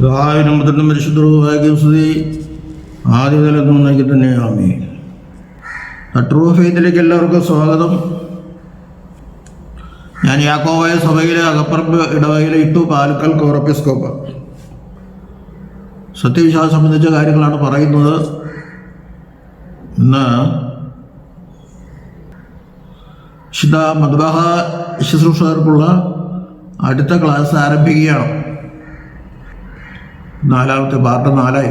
പിതാവിനും മുതലും പരിശുദ്ധവുമായ ആദ്യ തലത്തിൽ നിന്നേക്ക് തന്നെ ആമേ ട്രൂ ഫെയ്ത്തിലേക്ക് എല്ലാവർക്കും സ്വാഗതം. ഞാൻ യാക്കോവായ സഭയിലെ അകപ്പറമ്പ് ഇടവകയിലെ ഇട്ടു പാലക്കൽ കോറപ്പിസ്കോപ്പ് സത്യവിശ്വാസം സംബന്ധിച്ച കാര്യങ്ങളാണ് പറയുന്നത്. ഇന്ന് വിശുദ്ധ മദ്ബഹ ശുശ്രൂഷകർക്കുള്ള അടുത്ത ക്ലാസ് ആരംഭിക്കുകയാണ്. നാലാമത്തെ പാർട്ട് നാലായി.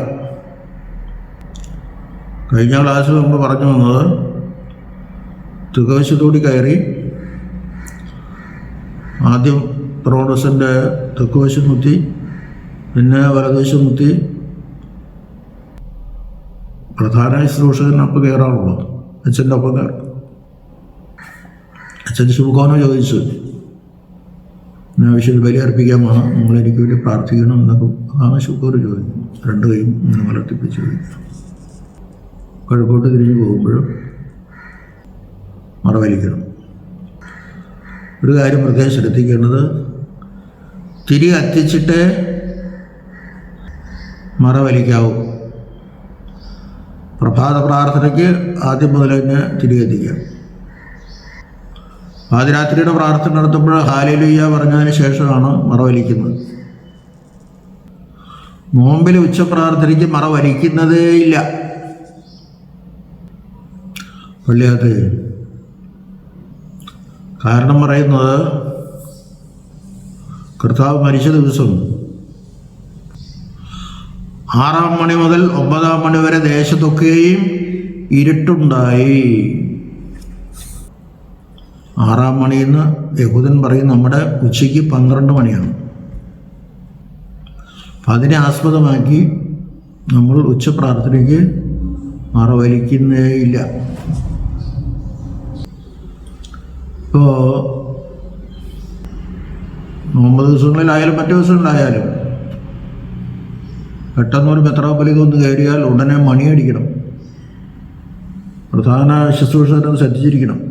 കഴിഞ്ഞ ക്ലാസ്സിൽ നമ്മൾ പറഞ്ഞു വന്നത് തുകവശത്തോടി കയറി ആദ്യം പ്രോഡസിന്റെ തെക്കുവശം മുത്തി പിന്നെ വലതുവശം മുത്തി പ്രധാന ശുശ്രൂഷകനൊപ്പം കയറാറുള്ളൂ. അച്ഛന്റെ ഒപ്പം കയറും. അച്ഛൻ ശുഭകോന ചോദിച്ചു. ഞാൻ ബലിയർപ്പിക്കാൻ നിങ്ങൾ എനിക്ക് വേണ്ടി പ്രാർത്ഥിക്കണം എന്നൊക്കെ ആണ് ശുക്കൂർ ചോദിച്ചു രണ്ട് കൈയും ഇങ്ങനെ മലർത്തിപ്പിച്ച് ചോദിച്ചു കഴക്കോട്ട് തിരിഞ്ഞ് പോകുമ്പോഴും മറവലിക്കണം. ഒരു കാര്യം പ്രത്യേകം ശ്രദ്ധിക്കേണ്ടത് തിരി കത്തിച്ചിട്ട് മറവലിക്കാവൂ. പ്രഭാത പ്രാർത്ഥനയ്ക്ക് ആദ്യം മുതൽ തന്നെ തിരി കത്തിക്കാം പാതിരാത്രിയുടെ പ്രാർത്ഥന നടത്തുമ്പോൾ ഹാലലുയ്യ പറഞ്ഞതിന് ശേഷമാണ് മറവലിക്കുന്നത് നോമ്പിൽ ഉച്ച പ്രാർത്ഥനയ്ക്ക് മറവലിക്കുന്നതേ ഇല്ല. പള്ളിയകത്ത് കാരണം പറയുന്നത് കർത്താവ് മരിച്ച ദിവസം ആറാം മണി മുതൽ ഒമ്പതാം മണി വരെ ദേശത്തൊക്കെയും ഇരുട്ടുണ്ടായി. ആറാം മണിയെന്ന് യഹൂദൻ പറയും നമ്മുടെ ഉച്ചയ്ക്ക് പന്ത്രണ്ട് മണിയാണ്. അപ്പം അതിനെ ആസ്പദമാക്കി നമ്മൾ ഉച്ച പ്രാർത്ഥനയ്ക്ക് മറവലിക്കുന്നേയില്ല ഇപ്പോൾ നോമ്പ് ദിവസങ്ങളിലായാലും മറ്റു ദിവസങ്ങളിലായാലും പെട്ടെന്നൊരു മെത്രാപ്പൊലിക ഒന്ന് കയറിയാൽ ഉടനെ മണിയടിക്കണം. പ്രധാന ശുശ്രൂഷ ശ്രദ്ധിച്ചിരിക്കണം.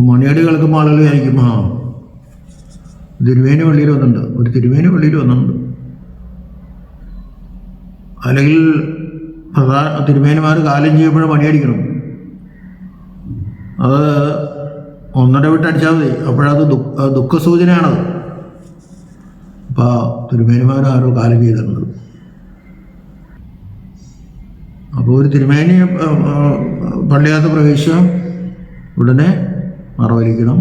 മണിയടി കളിക്കുമ്പോൾ ആളുകൾ വിചാരിക്കും ആ തിരുവേനി പള്ളിയിൽ വന്നിട്ടുണ്ട്. ഒരു തിരുവേനി പള്ളിയിൽ വന്നിട്ടുണ്ട്. അല്ലെങ്കിൽ പ്രധാന തിരുമേനിമാർ കാലം ചെയ്യുമ്പോഴും മണിയടിക്കണം. അത് ഒന്നര വിട്ട് അടിച്ചാൽ മതി. അപ്പോഴത് ദുഃഖ ദുഃഖസൂചനയാണത്. അപ്പോൾ തിരുമേനിമാർ ആരോ കാലം ചെയ്തിട്ടുണ്ട്. അപ്പോൾ ഒരു തിരുമേനി പള്ളിയകത്ത് പ്രവേശിച്ച ഉടനെ മറവലിക്കണം.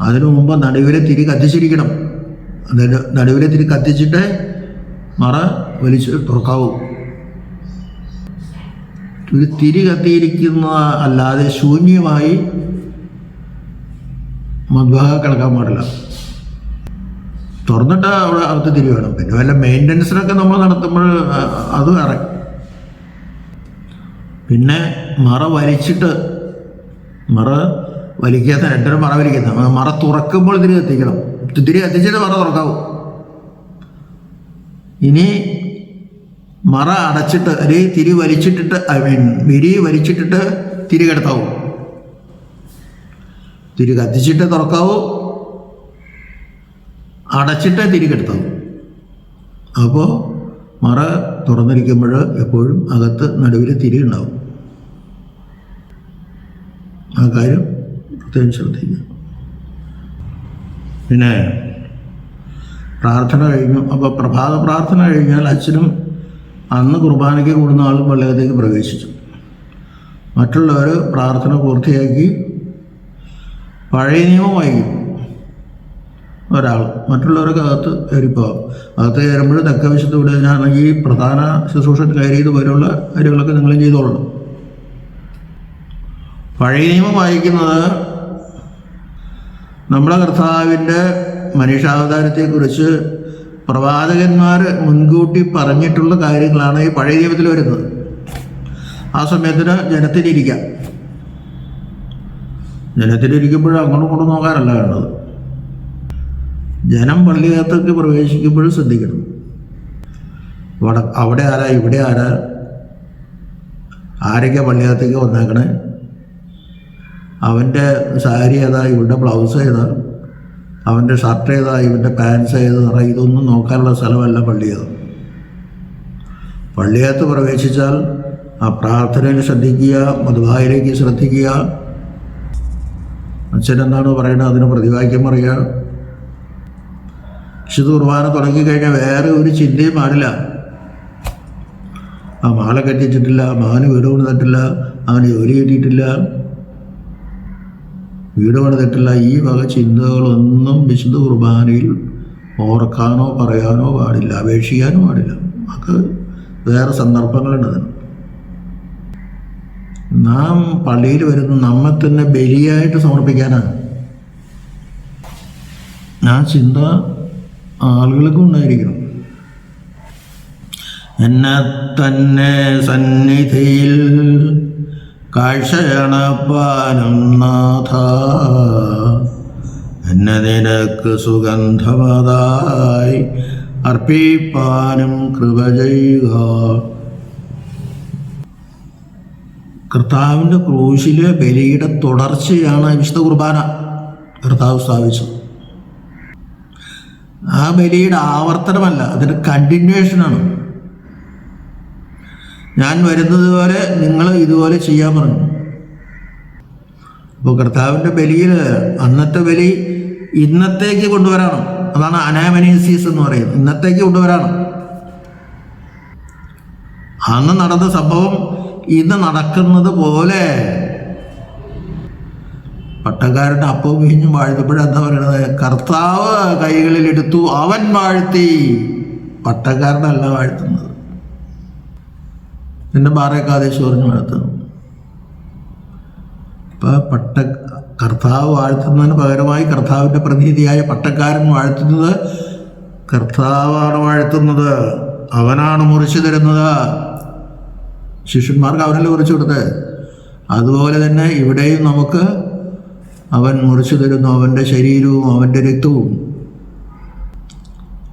അതിനു മുമ്പ് നടുവിലെ തിരി കത്തിച്ചിരിക്കണം. അതിന്റെ നടുവിലെ തിരി കത്തിച്ചിട്ട് മറ വലിച്ച് തുറക്കാവൂ. ഒരു തിരി കത്തിയിരിക്കുന്ന അല്ലാതെ ശൂന്യമായി മദ്വാഹ കിടക്കാൻ പാടില്ല. തുറന്നിട്ട് അവിടെ അകത്ത് തിരി വേണം. പിന്നെ വല്ല മെയിന്റനൻസിനൊക്കെ നമ്മൾ നടത്തുമ്പോൾ അത് വേറെ. പിന്നെ മറ വലിച്ചിട്ട് മറ വലിക്കാത്ത രണ്ടര മറ വലിക്കുന്ന. മറ തുറക്കുമ്പോൾ തിരി കത്തിക്കണം തിരി കത്തിച്ചിട്ട് മറ തുറക്കാവും. ഇനി മറ അടച്ചിട്ട് അല്ലെങ്കിൽ തിരി വലിച്ചിട്ടിട്ട് ഐ മീൻ വിരി വലിച്ചിട്ടിട്ട് തിരി കിടത്താവൂ. തിരി കത്തിച്ചിട്ട് തുറക്കാവൂ. അടച്ചിട്ട് തിരി കിടത്താവൂ. അപ്പോൾ മറ തുറന്നിരിക്കുമ്പോൾ എപ്പോഴും അകത്ത് നടുവിൽ തിരി ഉണ്ടാവും. ആ കാര്യം പ്രത്യേകം ശ്രദ്ധിക്കുക. പിന്നെ പ്രാർത്ഥന കഴിഞ്ഞു. അപ്പോൾ പ്രഭാത പ്രാർത്ഥന കഴിഞ്ഞാൽ അച്ഛനും അന്ന് കുർബാനയ്ക്ക് കൂടുന്ന ആളും പള്ളിയകത്തേക്ക് പ്രവേശിച്ചു. മറ്റുള്ളവർ പ്രാർത്ഥന പൂർത്തിയാക്കി പഴയ നിയമം വായിക്കും. ഒരാൾ മറ്റുള്ളവരൊക്കെ അകത്ത് കയറിപ്പോകാം അകത്ത് കയറുമ്പോൾ തെക്ക തക്കവശത്തൂടെ ഞാനാണെങ്കിൽ പ്രധാന ശുശ്രൂഷ കയറി ഇതുപോലെയുള്ള കാര്യങ്ങളൊക്കെ നിങ്ങളും ചെയ്തോളണം. പഴയ നിയമം വായിക്കുന്നത് നമ്മുടെ കർത്താവിന്റെ മനുഷ്യാവതാരത്തെക്കുറിച്ച് പ്രവാചകന്മാർ മുൻകൂട്ടി പറഞ്ഞിട്ടുള്ള കാര്യങ്ങളാണ് ഈ പഴയ ജീവിതത്തിൽ വരുന്നത്. ആ സമയത്തിന് ജനത്തിലിരിക്കാം. ജനത്തിലിരിക്കുമ്പോഴും അങ്ങോട്ടും ഇങ്ങോട്ടും നോക്കാനല്ല വേണ്ടത്. ജനം പള്ളിയകത്തേക്ക് പ്രവേശിക്കുമ്പോഴും ശ്രദ്ധിക്കണം. അവിടെ അവിടെ ആരാ ഇവിടെ ആരാ? ആരൊക്കെ പള്ളിയകത്തേക്ക് വന്നേക്കണേ? അവന്റെ സാരി ഏതാ ഇവളുടെ ബ്ലൗസ് ഏതാ അവന്റെ ഷർട്ട് ഏതാ ഇവന്റെ പാൻസ് ഏത് ഇതൊന്നും നോക്കാനുള്ള സ്ഥലമല്ല പള്ളിയത്. പള്ളിയകത്ത് പ്രവേശിച്ചാൽ ആ പ്രാർത്ഥനയിൽ ശ്രദ്ധിക്കുക മധുവായിലേക്ക് ശ്രദ്ധിക്കുക. അച്ഛൻ എന്താണ് പറയുന്നത് അതിന് പ്രതിവാക്യം പറയുക. വിശുദ്ധ കുർബാന തുടങ്ങിക്കഴിഞ്ഞാൽ വേറെ ഒരു ചിന്തയും പാടില്ല ആ മാല കെട്ടിച്ചിട്ടില്ല മകന് വീട് പണിതിട്ടില്ല അവന് ജോലി കിട്ടിയിട്ടില്ല. വീട് പണിതിട്ടില്ല ഈ വക ചിന്തകളൊന്നും വിശുദ്ധ കുർബാനയിൽ ഓർക്കാനോ പറയാനോ പാടില്ല അപേക്ഷിക്കാനോ പാടില്ല. അത് വേറെ സന്ദർഭങ്ങളുണ്ട് അതിന്. നാം പള്ളിയിൽ വരുന്ന നമ്മെ തന്നെ ബലിയായിട്ട് സമർപ്പിക്കാനാണ്. ആ ചിന്ത ആളുകൾക്കും ഉണ്ടായിരിക്കണം. എന്നെ തന്നെ സന്നിധിയിൽ കാഴ്ചയണപ്പാനും നാഥ. എന്നെ നിനക്ക് സുഗന്ധമതായി അർപ്പിപ്പാനും കൃപ ചെയ്യുക. കർത്താവിന്റെ ക്രൂശിലെ ബലിയുടെ തുടർച്ചയാണ് വിശുദ്ധ കുർബാന. കർത്താവ് സ്ഥാപിച്ചത് ആ ബലിയുടെ ആവർത്തനമല്ല അതിന്റെ കണ്ടിന്യൂവേഷനാണ് ഞാൻ വരുന്നത് പോലെ നിങ്ങൾ ഇതുപോലെ ചെയ്യാൻ പറഞ്ഞു. അപ്പോൾ കർത്താവിന്റെ ബലിയിൽ അന്നത്തെ ബലി ഇന്നത്തേക്ക് കൊണ്ടുവരാണ്. അതാണ് അനാമനീസീസ് എന്ന് പറയുന്നത്. ഇന്നത്തേക്ക് കൊണ്ടുവരാണ്. അന്ന് നടന്ന സംഭവം ഇന്ന് നടക്കുന്നത് പോലെ. പട്ടക്കാരുടെ അപ്പവും വീഞ്ഞും വാഴ്ത്തപ്പോഴെന്താ പറയുന്നത്? കർത്താവ് കൈകളിലെടുത്തു അവൻ വാഴ്ത്തി. പട്ടക്കാരനല്ല വാഴ്ത്തുന്നത്. ബാറേക്കാദേശ് പറഞ്ഞു വാഴ്ത്തുന്നു ഇപ്പം പട്ട കർത്താവ് വാഴ്ത്തുന്നതിന് പകരമായി കർത്താവിന്റെ പ്രതിനിധിയായ പട്ടക്കാരൻ വാഴ്ത്തുന്നത് കർത്താവാണ് വാഴ്ത്തുന്നത്. അവനാണ് മുറിച്ചു തരുന്നത്. ശിഷ്യന്മാർക്ക് അവനല്ലേ മുറിച്ചു കൊടുത്തത് അതുപോലെ തന്നെ ഇവിടെയും നമുക്ക് അവൻ മുറിച്ചു തരുന്നു. അവന്റെ ശരീരവും അവന്റെ രക്തവും.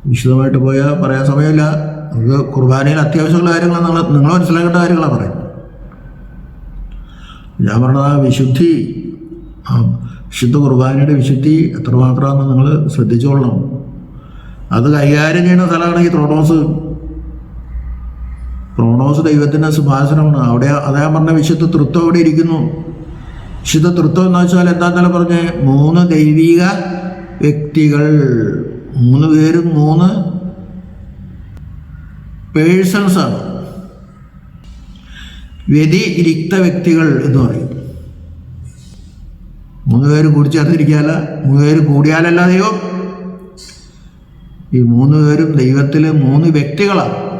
വിശദമായിട്ട് പോയാൽ പറയാൻ സമയമില്ല. നമുക്ക് കുർബാനയിൽ അത്യാവശ്യമുള്ള കാര്യങ്ങളാണ് നിങ്ങൾ നിങ്ങൾ മനസ്സിലാക്കേണ്ട കാര്യങ്ങളാണ് പറയുന്നത്. ഞാൻ പറഞ്ഞത് ആ വിശുദ്ധി വിശുദ്ധ കുർബാനയുടെ വിശുദ്ധി എത്രമാത്രമാണെന്ന് നിങ്ങൾ ശ്രദ്ധിച്ചോളണം. അത് കൈകാര്യം ചെയ്യുന്ന സ്ഥലമാണ് ഈ ത്രോണോസ് ത്രോണോസ് ദൈവത്തിന്റെ സിംഹാസനമാണ്. അവിടെ അദ്ദേഹം പറഞ്ഞ വിശുദ്ധ തൃത്വം അവിടെ ഇരിക്കുന്നു. വിശുദ്ധ തൃത്വം എന്ന് വെച്ചാൽ എന്താന്നല്ല പറഞ്ഞേ? മൂന്ന് ദൈവിക വ്യക്തികൾ. മൂന്ന് പേരും മൂന്ന് പേഴ്സൺസ് ആണ്. വ്യതിരിക്ത വ്യക്തികൾ എന്ന് പറയും. മൂന്ന് പേര് കൂടി ചേർന്നിരിക്കാല്ല മൂന്ന് പേര് കൂടിയാലല്ല ദൈവം. ഈ മൂന്ന് പേരും ദൈവത്തിലെ മൂന്ന് വ്യക്തികളാണ്.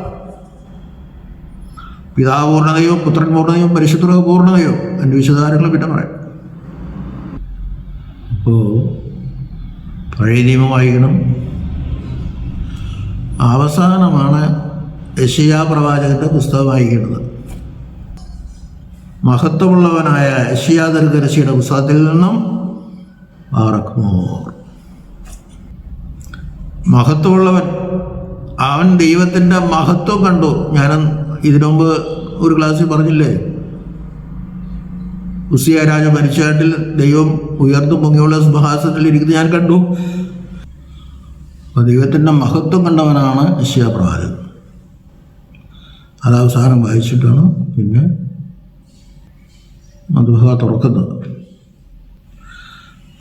പിതാവ് പൂർണതയോ പുത്രൻ പൂർണതയോ പരിശുദ്ധ പൂർണതയോ എന്റെ വിശദാരങ്ങൾ പിന്നെ പറയാം. അപ്പോൾ പഴയ നിയമം വായിക്കണം. അവസാനമാണ് യശയാ പ്രവാചകന്റെ പുസ്തകം വായിക്കേണ്ടത്. മഹത്വമുള്ളവനായ യശയാ ദർഗരശിയുടെ പുസ്തകത്തിൽ നിന്നും ബാറക്മോർ മഹത്വമുള്ളവൻ അവൻ ദൈവത്തിന്റെ മഹത്വം കണ്ടു. ഞാൻ ഇതിനു മുമ്പ് ഒരു ക്ലാസ്സിൽ പറഞ്ഞില്ലേ? ഉസിയ രാജ മരിച്ചാട്ടിൽ ദൈവം ഉയർന്നു പൊങ്ങിയുള്ള സിംഹാസനത്തിൽ ഇരിക്കുന്നത് ഞാൻ കണ്ടു. അപ്പോൾ ദൈവത്തിന്റെ മഹത്വം കണ്ടവനാണ് യശ്യാ പ്രവാചകൻ. അത് അവസാനം വായിച്ചിട്ടാണ് പിന്നെ മധുഹ തുറക്കുന്നത്.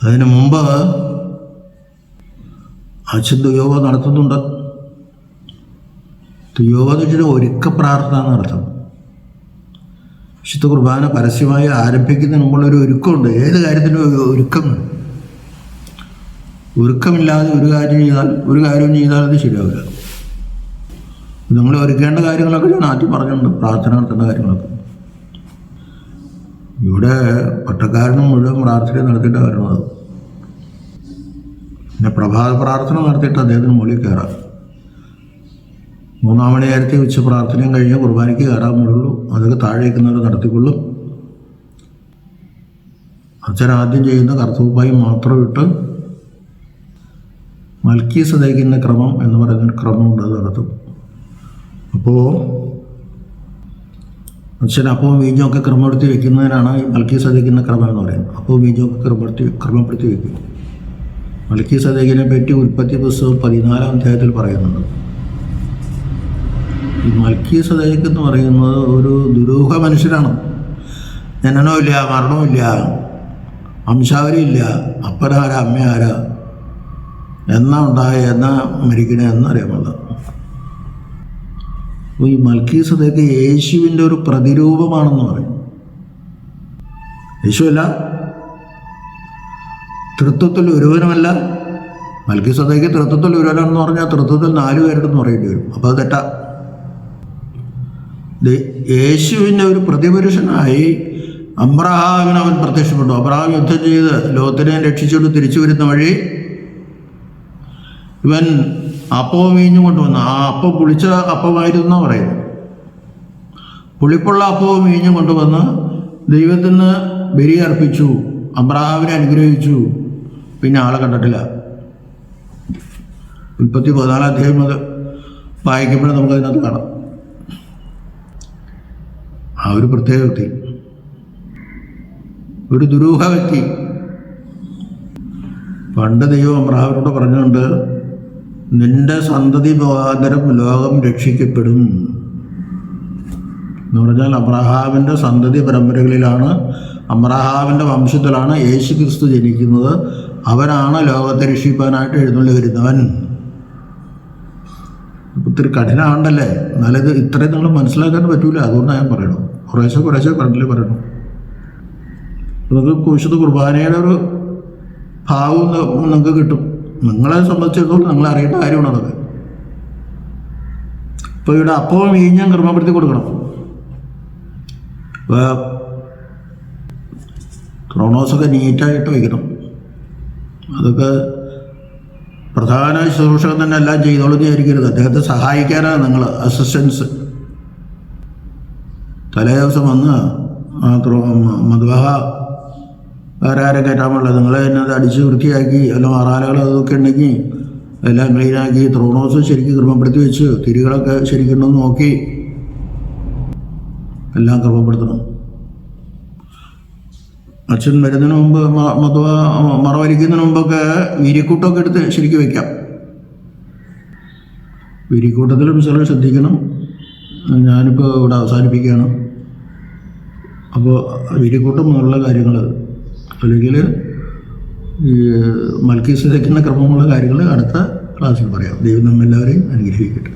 അതിനു മുമ്പ് അച്ഛൻ യോഗ നടത്തുന്നുണ്ട്. യോഗ എന്ന് വെച്ചാൽ ഒരുക്ക പ്രാർത്ഥന നടത്തണം. വിശുദ്ധ കുർബാന പരസ്യമായി ആരംഭിക്കുന്നതിന് മുമ്പുള്ള ഒരു ഒരുക്കമുണ്ട്. ഏത് കാര്യത്തിനും ഒരു ഒരുക്കം ഒരുക്കമില്ലാതെ ഒരു കാര്യം ചെയ്താൽ ഒരു കാര്യവും ചെയ്താൽ അത് ശരിയാവില്ല. നിങ്ങൾ ഒരുക്കേണ്ട കാര്യങ്ങളൊക്കെ ഞാൻ ആദ്യം പറഞ്ഞിട്ടുണ്ട് പ്രാർത്ഥന നടത്തേണ്ട കാര്യങ്ങളൊക്കെ. ഇവിടെ പട്ടക്കാരനും മുഴുവൻ പ്രാർത്ഥന നടത്തേണ്ട കാര്യമാണ് പിന്നെ പ്രഭാത പ്രാർത്ഥന നടത്തിയിട്ട് അദ്ദേഹത്തിന് മുകളിൽ കയറാം. മൂന്നാം മണി നേരത്തെ ഉച്ച പ്രാർത്ഥനയും കഴിഞ്ഞ് കുർബാനയ്ക്ക് കയറാൻ പാടുള്ളൂ അതൊക്കെ താഴേക്കുന്നവർ നടത്തിക്കൊള്ളും. അച്ഛൻ ആദ്യം ചെയ്യുന്ന കർത്തവപ്പായി മാത്രം ഇട്ട് മൽക്കി തയ്ക്കുന്ന ക്രമം എന്ന് പറയുന്ന ക്രമമുണ്ട് അത് നടത്തും. അപ്പോൾ അച്ഛൻ അപ്പവും ബീജമൊക്കെ ക്രമപ്പെടുത്തി വെക്കുന്നതിനാണ് ഈ മൽക്കി സതയ്ക്കുന്ന ക്രമം എന്ന് പറയുന്നത്. അപ്പവും ബീജമൊക്കെ ക്രമപ്പെടുത്തി ക്രമപ്പെടുത്തി വെക്കും. മൽക്കി സദീഖിനെ പറ്റി ഉൽപ്പത്തി പുസ്തകം പതിനാലാം അധ്യായത്തിൽ പറയുന്നുണ്ട്. ഈ മൽക്കി സദീഖ് എന്ന് പറയുന്നത് ഒരു ദുരൂഹ മനുഷ്യനാണ് ജനനവുമില്ല മരണമില്ല വംശാവലിയില്ല അപ്പനാരാ അമ്മയാരാ എന്നാ ഉണ്ടായ എന്നാ മരിക്കണേ എന്നറിയാൻ അപ്പോൾ ഈ മൽക്കി സദേക്ക് യേശുവിന്റെ ഒരു പ്രതിരൂപമാണെന്ന് പറയും. യേശുവല്ല? തൃത്വത്തിൽ ഒരുവനുമല്ല. മൽക്കി സദേക്ക് തൃത്വത്തിൽ ഒരുവനെന്ന് പറഞ്ഞാൽ തൃത്വത്തിൽ നാല് പേരുടെന്ന് പറയേണ്ടി വരും. അപ്പോൾ അത് തെറ്റാ. യേശുവിന്റെ ഒരു പ്രതിപുരുഷനായി അബ്രഹാമിന് അവൻ പ്രത്യക്ഷപ്പെട്ടു. അബ്രഹാം യുദ്ധം ചെയ്ത് ലോകത്തിനെ രക്ഷിച്ചുകൊണ്ട് തിരിച്ചു വരുന്ന വഴി ഇവൻ അപ്പവും വീഞ്ഞും കൊണ്ടുവന്നു ആ അപ്പം പുളിച്ച അപ്പമായിരുന്നു പറയുന്നു. പുളിപ്പുള്ള അപ്പവും വീഞ്ഞും കൊണ്ടുവന്ന് ദൈവത്തിന് ബലി അർപ്പിച്ചു അബ്രഹാമിനെ അനുഗ്രഹിച്ചു. പിന്നെ ആളെ കണ്ടിട്ടില്ല. ഉൽപ്പത്തി പതിനാലാം അധ്യായം അത് വായിക്കുമ്പോൾ നമുക്കതിനകത്ത് കാണാം. ആ ഒരു പ്രത്യേക വ്യക്തി ഒരു ദുരൂഹ വ്യക്തി. പണ്ട് ദൈവം അബ്രഹാമിനോട് പറഞ്ഞുകൊണ്ട് നിന്റെ സന്തതി മുഖാന്തരം ലോകം രക്ഷിക്കപ്പെടും എന്ന് പറഞ്ഞാൽ അബ്രഹാമിന്റെ സന്തതി പരമ്പരകളിലാണ് അബ്രഹാമിന്റെ വംശത്തിലാണ് യേശു ക്രിസ്തു ജനിക്കുന്നത്. അവനാണ് ലോകത്തെ രക്ഷിപ്പാനായിട്ട് എഴുന്നള്ളി വരുന്നവൻ ഒത്തിരി കഠിനമാണ്ടല്ലേ എന്നാലിത് ഇത് ഇത്രയും നിങ്ങൾ മനസ്സിലാക്കാൻ പറ്റൂല. അതുകൊണ്ടാണ് ഞാൻ പറയണു കുറേശ്ശെ കുറേശ്ശെ കണ്ടില്ലേ പറയണു നിങ്ങൾക്ക് കുശുദ്ധ കുർബാനയുടെ ഒരു ഭാവം നിങ്ങൾക്ക് കിട്ടും. നിങ്ങളെ സംബന്ധിച്ചിടത്തോളം നിങ്ങൾ അറിയേണ്ട കാര്യമാണ് അതൊക്കെ ഇപ്പോൾ ഇവിടെ അപ്പവും വീഞ്ഞും ക്രമപ്പെടുത്തി കൊടുക്കണം. ക്രോണോസൊക്കെ നീറ്റായിട്ട് വയ്ക്കണം. അതൊക്കെ പ്രധാന ശുശ്രൂഷകൻ തന്നെ എല്ലാം ചെയ്തോളൂ വിചാരിക്കരുത്. അദ്ദേഹത്തെ സഹായിക്കാനാണ് നിങ്ങൾ അസിസ്റ്റൻസ് തലേ ദിവസം വന്ന് ആ മധുബഹ വേറെ കയറ്റാൻ പാടില്ല നിങ്ങൾ തന്നെ അത് അടിച്ച് വൃത്തിയാക്കി എല്ലാം ആറാലകൾ അതൊക്കെ ഉണ്ടെങ്കിൽ എല്ലാം ക്ലീനാക്കി ത്രോണോസ് ശരിക്കും ക്രമപ്പെടുത്തി വെച്ച് തിരികളൊക്കെ ശരിക്കും ഉണ്ടെന്ന് നോക്കി. എല്ലാം ക്രമപ്പെടുത്തണം. അച്ഛൻ വരുന്നതിന് മുമ്പ് മധുവ മറവരിക്കുന്നതിന് മുമ്പൊക്കെ വിരിക്കൂട്ടമൊക്കെ എടുത്ത് ശരിക്കും വെക്കാം. വിരിക്കൂട്ടത്തിലും ചിലർ ശ്രദ്ധിക്കണം. ഞാനിപ്പോൾ ഇവിടെ അവസാനിപ്പിക്കുകയാണ്. അപ്പോൾ വിരിക്കൂട്ടം മുതലുള്ള കാര്യങ്ങൾ അല്ലെങ്കിൽ ഈ മൽക്കീസ് സഹിക്കുന്ന ക്രമമുള്ള കാര്യങ്ങൾ അടുത്ത ക്ലാസ്സിൽ പറയാം. ദൈവം നമ്മെല്ലാവരെയും അനുഗ്രഹിക്കട്ടെ.